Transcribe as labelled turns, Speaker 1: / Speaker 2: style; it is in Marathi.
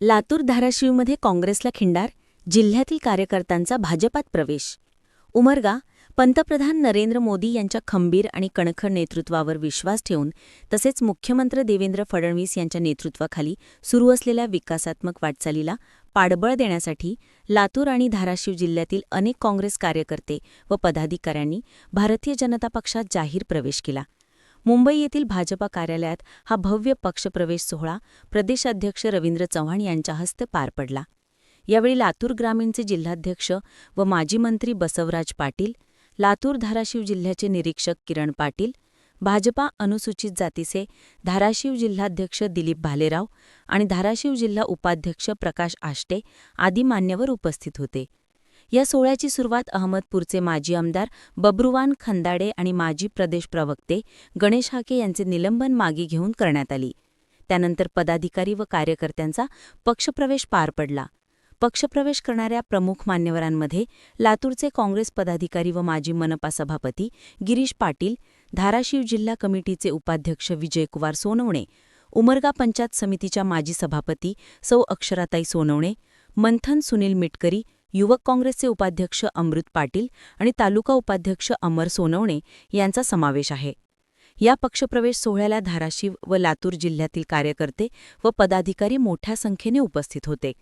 Speaker 1: लातूर धाराशिवमध्ये काँग्रेसला खिंडार जिल्ह्यातील कार्यकर्त्यांचा भाजपात प्रवेश. उमरगा पंतप्रधान नरेंद्र मोदी यांच्या खंबीर आणि कणखर नेतृत्वावर विश्वास ठेवून तसेच मुख्यमंत्री देवेंद्र फडणवीस यांच्या नेतृत्वाखाली सुरू असलेल्या विकासात्मक वाटचालीला पाठबळ देण्यासाठी लातूर आणि धाराशिव जिल्ह्यातील अनेक काँग्रेस कार्यकर्ते व पदाधिकाऱ्यांनी भारतीय जनता पक्षात जाहीर प्रवेश केला. मुंबई येथील भाजपा कार्यालयात हा भव्य पक्षप्रवेश सोहळा प्रदेशाध्यक्ष रवींद्र चव्हाण यांच्या हस्ते पार पडला. यावेळी लातूर ग्रामीणचे जिल्हाध्यक्ष व माजी मंत्री बसवराज पाटील लातूर धाराशिव जिल्ह्याचे निरीक्षक किरण पाटील भाजपा अनुसूचित जातीचे धाराशिव जिल्हाध्यक्ष दिलीप भालेराव आणि धाराशिव जिल्हा उपाध्यक्ष प्रकाश आष्टे आदी मान्यवर उपस्थित होते. या सोहळ्याची सुरुवात अहमदपूरचे माजी आमदार बब्रुवान खंदाडे आणि माजी प्रदेश प्रवक्ते गणेश हाके यांचे निलंबन मागे घेऊन करण्यात आली. त्यानंतर पदाधिकारी व कार्यकर्त्यांचा पक्षप्रवेश पार पडला. पक्षप्रवेश करणाऱ्या प्रमुख मान्यवरांमध्ये लातूरचे काँग्रेस पदाधिकारी व माजी मनपा सभापती गिरीश पाटील धाराशिव जिल्हा कमिटीचे उपाध्यक्ष विजयकुमार सोनवणे उमरगा पंचायत समितीच्या माजी सभापती सौ अक्षराताई सोनवणे मंथन सुनील मिटकरी युवक काँग्रेसचे उपाध्यक्ष अमृत पाटील आणि तालुका उपाध्यक्ष अमर सोनवणे यांचा समावेश आहे. या पक्षप्रवेश सोहळ्याला धाराशिव व लातूर जिल्ह्यातील कार्यकर्ते व पदाधिकारी मोठ्या संख्येने उपस्थित होते.